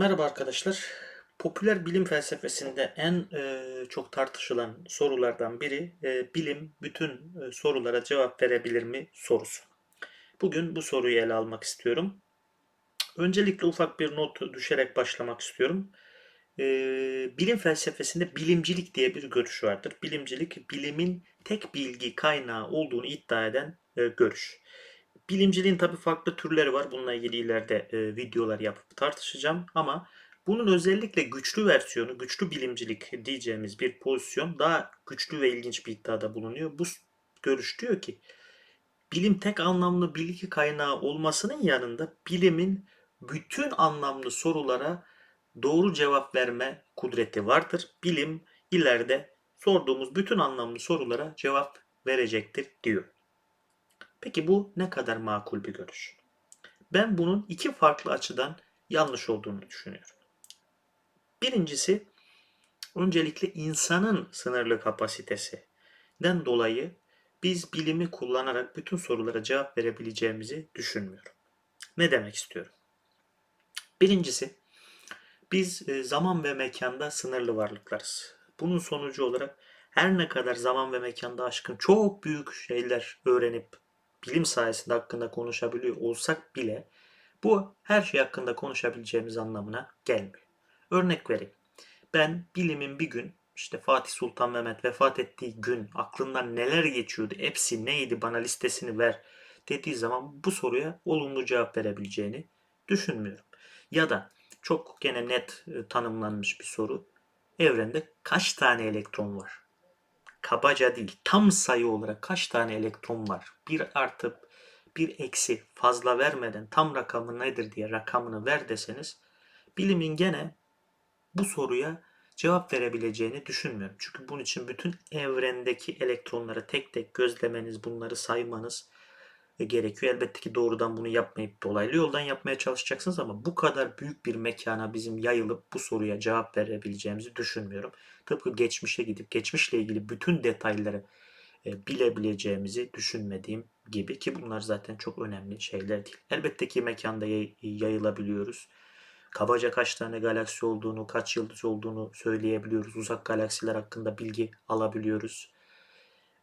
Merhaba arkadaşlar. Popüler bilim felsefesinde en e, çok tartışılan sorulardan biri e, bilim bütün e, sorulara cevap verebilir mi sorusu. Bugün bu soruyu ele almak istiyorum. Öncelikle ufak bir not düşerek başlamak istiyorum. E, bilim felsefesinde bilimcilik diye bir görüş vardır. Bilimcilik bilimin tek bilgi kaynağı olduğunu iddia eden e, görüş. Bilimciliğin tabii farklı türleri var. Bununla ilgili ileride e, videolar yapıp tartışacağım. Ama bunun özellikle güçlü versiyonu, güçlü bilimcilik diyeceğimiz bir pozisyon daha güçlü ve ilginç bir iddiada bulunuyor. Bu görüş diyor ki bilim tek anlamlı bilgi kaynağı olmasının yanında bilimin bütün anlamlı sorulara doğru cevap verme kudreti vardır. Bilim ileride sorduğumuz bütün anlamlı sorulara cevap verecektir diyor. Peki bu ne kadar makul bir görüş? Ben bunun iki farklı açıdan yanlış olduğunu düşünüyorum. Birincisi öncelikle insanın sınırlı kapasitesinden dolayı biz bilimi kullanarak bütün sorulara cevap verebileceğimizi düşünmüyorum. Ne demek istiyorum? Birincisi biz e, zaman ve mekanda sınırlı varlıklarız. Bunun sonucu olarak her ne kadar zaman ve mekanda aşkın çok büyük şeyler öğrenip bilim sayesinde hakkında konuşabiliyor olsak bile bu her şey hakkında konuşabileceğimiz anlamına gelmiyor. Örnek vereyim. Ben bilimin bir gün işte Fatih Sultan Mehmet vefat ettiği gün aklından neler geçiyordu, hepsi neydi bana listesini ver dediği zaman bu soruya olumlu cevap verebileceğini düşünmüyorum. Ya da çok gene net e, tanımlanmış bir soru. Evrende kaç tane elektron var? Kabaca değil, tam sayı olarak kaç tane elektron var? Bir artı bir eksi fazla vermeden tam rakamı nedir diye rakamını ver deseniz bilimin gene bu soruya cevap verebileceğini düşünmüyorum. Çünkü bunun için bütün evrendeki elektronları tek tek gözlemeniz, bunları saymanız gerekiyor. Elbette ki doğrudan bunu yapmayıp dolaylı yoldan yapmaya çalışacaksınız ama bu kadar büyük bir mekana bizim yayılıp bu soruya cevap verebileceğimizi düşünmüyorum. Tıpkı geçmişe gidip geçmişle ilgili bütün detayları e, bilebileceğimizi düşünmediğim gibi ki bunlar zaten çok önemli şeyler değil. Elbette ki mekanda yayılabiliyoruz. Kabaca kaç tane galaksi olduğunu, kaç yıldız olduğunu söyleyebiliyoruz. Uzak galaksiler hakkında bilgi alabiliyoruz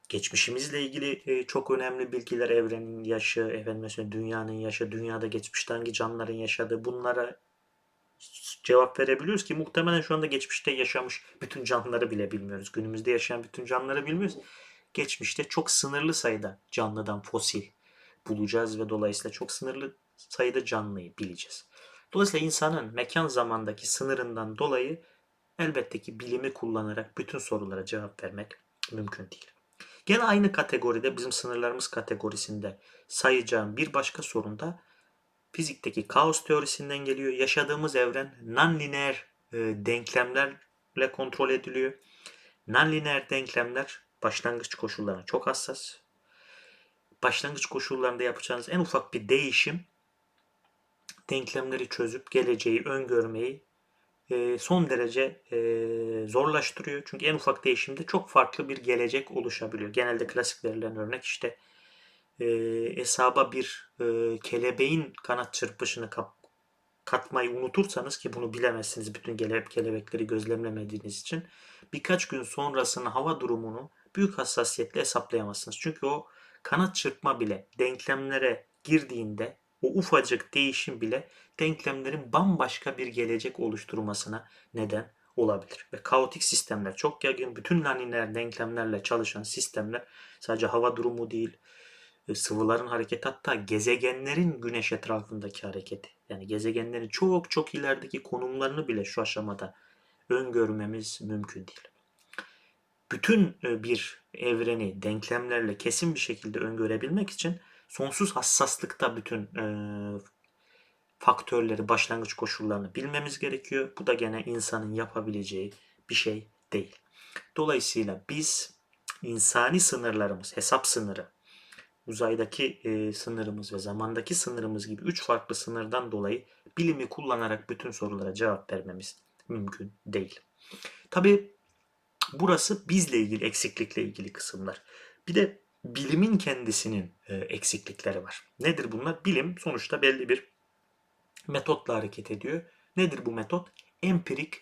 geçmişimizle ilgili e, çok önemli bilgiler evrenin yaşı, efendim mesela dünyanın yaşı, dünyada geçmişte hangi canlıların yaşadığı bunlara cevap verebiliyoruz ki muhtemelen şu anda geçmişte yaşamış bütün canlıları bile bilmiyoruz. Günümüzde yaşayan bütün canlıları bilmiyoruz. Geçmişte çok sınırlı sayıda canlıdan fosil bulacağız ve dolayısıyla çok sınırlı sayıda canlıyı bileceğiz. Dolayısıyla insanın mekan zamandaki sınırından dolayı elbette ki bilimi kullanarak bütün sorulara cevap vermek mümkün değil. Gene aynı kategoride bizim sınırlarımız kategorisinde sayacağım bir başka sorun da fizikteki kaos teorisinden geliyor. Yaşadığımız evren nonlineer e, denklemlerle kontrol ediliyor. Nonlineer denklemler başlangıç koşullarına çok hassas. Başlangıç koşullarında yapacağınız en ufak bir değişim denklemleri çözüp geleceği öngörmeyi son derece e, zorlaştırıyor. Çünkü en ufak değişimde çok farklı bir gelecek oluşabiliyor. Genelde klasik verilen örnek işte e, hesaba bir e, kelebeğin kanat çırpışını katmayı unutursanız ki bunu bilemezsiniz bütün kele, kelebekleri gözlemlemediğiniz için birkaç gün sonrasını hava durumunu büyük hassasiyetle hesaplayamazsınız. Çünkü o kanat çırpma bile denklemlere girdiğinde o ufacık değişim bile denklemlerin bambaşka bir gelecek oluşturmasına neden olabilir. Ve kaotik sistemler çok yaygın. Bütün laniler denklemlerle çalışan sistemler sadece hava durumu değil, e, sıvıların hareketi hatta gezegenlerin güneş etrafındaki hareketi. Yani gezegenlerin çok çok ilerideki konumlarını bile şu aşamada öngörmemiz mümkün değil. Bütün e, bir evreni denklemlerle kesin bir şekilde öngörebilmek için sonsuz hassaslıkta bütün e, faktörleri, başlangıç koşullarını bilmemiz gerekiyor. Bu da gene insanın yapabileceği bir şey değil. Dolayısıyla biz insani sınırlarımız, hesap sınırı, uzaydaki e, sınırımız ve zamandaki sınırımız gibi üç farklı sınırdan dolayı bilimi kullanarak bütün sorulara cevap vermemiz mümkün değil. Tabi burası bizle ilgili, eksiklikle ilgili kısımlar. Bir de bilimin kendisinin e, eksiklikleri var. Nedir bunlar? Bilim sonuçta belli bir metotla hareket ediyor Nedir bu metot? Empirik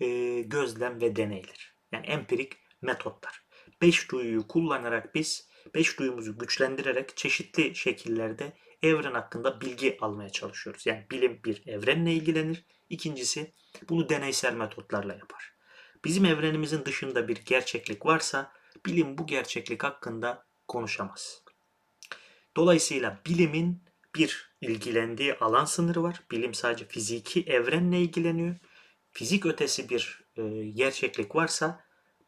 e, gözlem ve deneyler. Yani empirik metotlar. Beş duyuyu kullanarak biz beş duyumuzu güçlendirerek çeşitli şekillerde evren hakkında bilgi almaya çalışıyoruz. Yani bilim bir evrenle ilgilenir. İkincisi bunu deneysel metotlarla yapar. Bizim evrenimizin dışında bir gerçeklik varsa bilim bu gerçeklik hakkında konuşamaz. Dolayısıyla bilimin bir ilgilendiği alan sınırı var. Bilim sadece fiziki evrenle ilgileniyor. Fizik ötesi bir e, gerçeklik varsa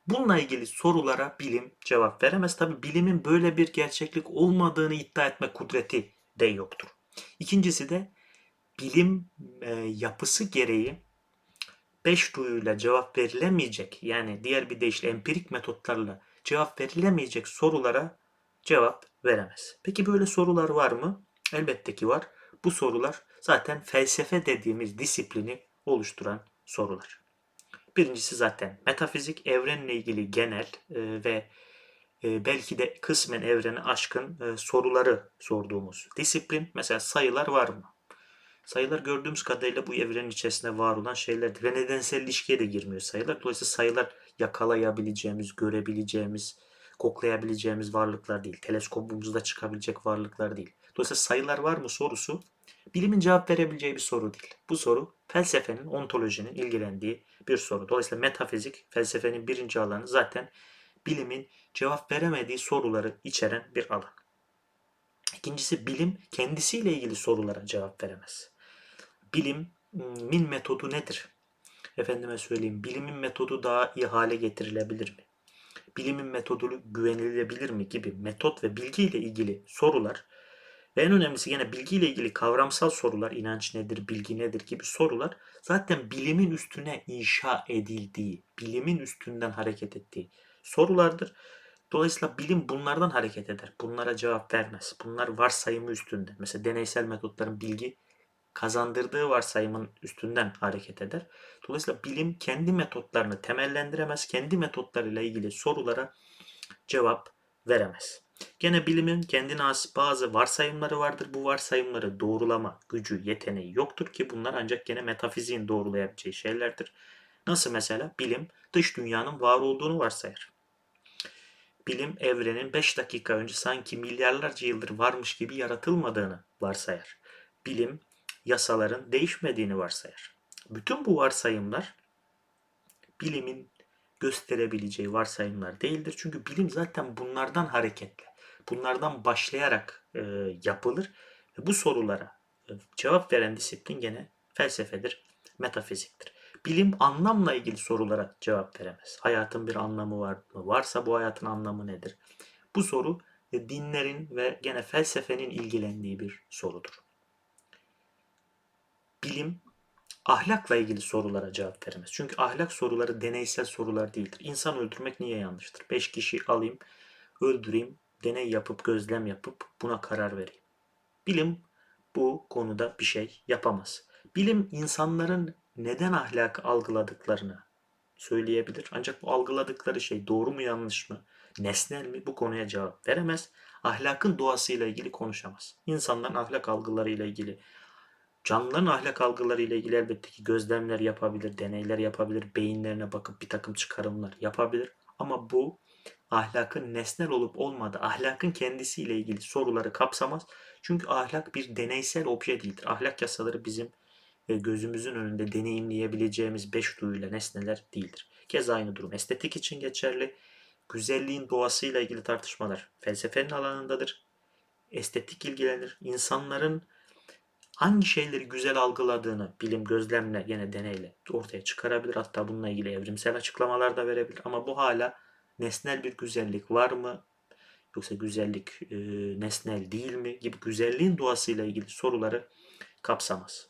bununla ilgili sorulara bilim cevap veremez. Tabi bilimin böyle bir gerçeklik olmadığını iddia etme kudreti de yoktur. İkincisi de bilim e, yapısı gereği beş duyuyla cevap verilemeyecek yani diğer bir deyişle empirik metotlarla cevap verilemeyecek sorulara cevap veremez. Peki böyle sorular var mı? Elbette ki var. Bu sorular zaten felsefe dediğimiz disiplini oluşturan sorular. Birincisi zaten metafizik, evrenle ilgili genel e, ve e, belki de kısmen evreni aşkın e, soruları sorduğumuz disiplin. Mesela sayılar var mı? Sayılar gördüğümüz kadarıyla bu evrenin içerisinde var olan şeylerdir. Ve nedensel ilişkiye de girmiyor sayılar. Dolayısıyla sayılar yakalayabileceğimiz, görebileceğimiz, koklayabileceğimiz varlıklar değil. Teleskopumuzda çıkabilecek varlıklar değil. Dolayısıyla sayılar var mı sorusu bilimin cevap verebileceği bir soru değil. Bu soru felsefenin, ontolojinin ilgilendiği bir soru. Dolayısıyla metafizik felsefenin birinci alanı zaten bilimin cevap veremediği soruları içeren bir alan. İkincisi bilim kendisiyle ilgili sorulara cevap veremez. Bilimin metodu nedir? Efendime söyleyeyim bilimin metodu daha iyi hale getirilebilir mi? Bilimin metodu güvenilebilir mi gibi metot ve bilgi ile ilgili sorular ve en önemlisi yine bilgiyle ilgili kavramsal sorular, inanç nedir, bilgi nedir gibi sorular zaten bilimin üstüne inşa edildiği, bilimin üstünden hareket ettiği sorulardır. Dolayısıyla bilim bunlardan hareket eder. Bunlara cevap vermez. Bunlar varsayımı üstünde. Mesela deneysel metotların bilgi kazandırdığı varsayımın üstünden hareket eder. Dolayısıyla bilim kendi metotlarını temellendiremez. Kendi metotlarıyla ilgili sorulara cevap veremez. Gene bilimin kendine has bazı varsayımları vardır. Bu varsayımları doğrulama gücü, yeteneği yoktur ki bunlar ancak gene metafiziğin doğrulayabileceği şeylerdir. Nasıl mesela bilim dış dünyanın var olduğunu varsayar. Bilim evrenin 5 dakika önce sanki milyarlarca yıldır varmış gibi yaratılmadığını varsayar. Bilim yasaların değişmediğini varsayar. Bütün bu varsayımlar bilimin gösterebileceği varsayımlar değildir. Çünkü bilim zaten bunlardan hareketle, bunlardan başlayarak e, yapılır. Ve bu sorulara e, cevap veren disiplin gene felsefedir, metafiziktir. Bilim anlamla ilgili sorulara cevap veremez. Hayatın bir anlamı var mı? Varsa bu hayatın anlamı nedir? Bu soru e, dinlerin ve gene felsefenin ilgilendiği bir sorudur. Bilim ahlakla ilgili sorulara cevap veremez. Çünkü ahlak soruları deneysel sorular değildir. İnsan öldürmek niye yanlıştır? Beş kişi alayım, öldüreyim, deney yapıp, gözlem yapıp buna karar vereyim. Bilim bu konuda bir şey yapamaz. Bilim insanların neden ahlakı algıladıklarını söyleyebilir. Ancak bu algıladıkları şey doğru mu yanlış mı, nesnel mi bu konuya cevap veremez. Ahlakın doğasıyla ilgili konuşamaz. İnsanların ahlak algılarıyla ilgili Canlıların ahlak algıları ile ilgili elbette ki gözlemler yapabilir, deneyler yapabilir, beyinlerine bakıp bir takım çıkarımlar yapabilir. Ama bu ahlakın nesnel olup olmadığı, ahlakın kendisiyle ilgili soruları kapsamaz. Çünkü ahlak bir deneysel obje değildir. Ahlak yasaları bizim e, gözümüzün önünde deneyimleyebileceğimiz beş duyuyla nesneler değildir. Kez aynı durum estetik için geçerli. Güzelliğin doğasıyla ilgili tartışmalar felsefenin alanındadır. Estetik ilgilenir. İnsanların hangi şeyleri güzel algıladığını bilim gözlemle yine deneyle ortaya çıkarabilir. Hatta bununla ilgili evrimsel açıklamalar da verebilir. Ama bu hala nesnel bir güzellik var mı? Yoksa güzellik e, nesnel değil mi? Gibi güzelliğin doğasıyla ilgili soruları kapsamaz.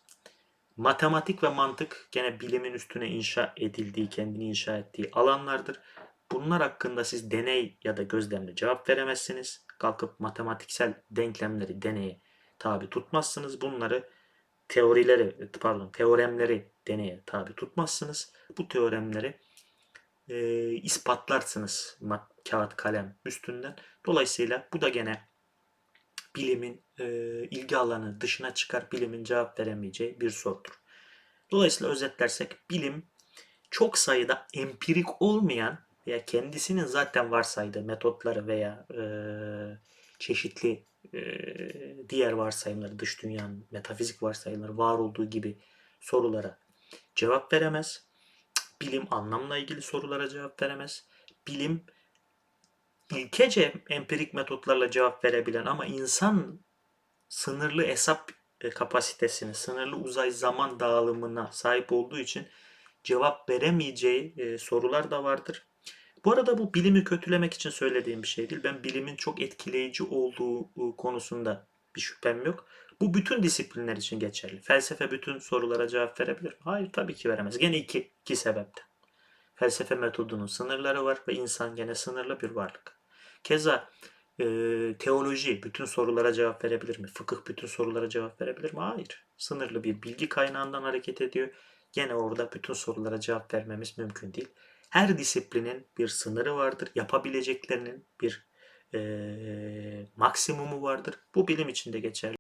Matematik ve mantık gene bilimin üstüne inşa edildiği, kendini inşa ettiği alanlardır. Bunlar hakkında siz deney ya da gözlemle cevap veremezsiniz. Kalkıp matematiksel denklemleri deneye tabi tutmazsınız. Bunları teorileri pardon teoremleri deneye tabi tutmazsınız. Bu teoremleri e, ispatlarsınız kağıt kalem üstünden. Dolayısıyla bu da gene bilimin e, ilgi alanı dışına çıkar bilimin cevap veremeyeceği bir sorudur. Dolayısıyla özetlersek bilim çok sayıda empirik olmayan veya kendisinin zaten varsaydığı metotları veya e, çeşitli e, diğer varsayımları, dış dünyanın metafizik varsayımları var olduğu gibi sorulara cevap veremez. Bilim anlamla ilgili sorulara cevap veremez. Bilim ilkece empirik metotlarla cevap verebilen ama insan sınırlı hesap e, kapasitesine, sınırlı uzay zaman dağılımına sahip olduğu için cevap veremeyeceği e, sorular da vardır. Bu arada bu bilimi kötülemek için söylediğim bir şey değil. Ben bilimin çok etkileyici olduğu konusunda bir şüphem yok. Bu bütün disiplinler için geçerli. Felsefe bütün sorulara cevap verebilir mi? Hayır tabii ki veremez. Gene iki, iki sebepten. Felsefe metodunun sınırları var ve insan gene sınırlı bir varlık. Keza e, teoloji bütün sorulara cevap verebilir mi? Fıkıh bütün sorulara cevap verebilir mi? Hayır. Sınırlı bir bilgi kaynağından hareket ediyor. Gene orada bütün sorulara cevap vermemiz mümkün değil. Her disiplinin bir sınırı vardır. Yapabileceklerinin bir maksimumu vardır. Bu bilim için de geçerli.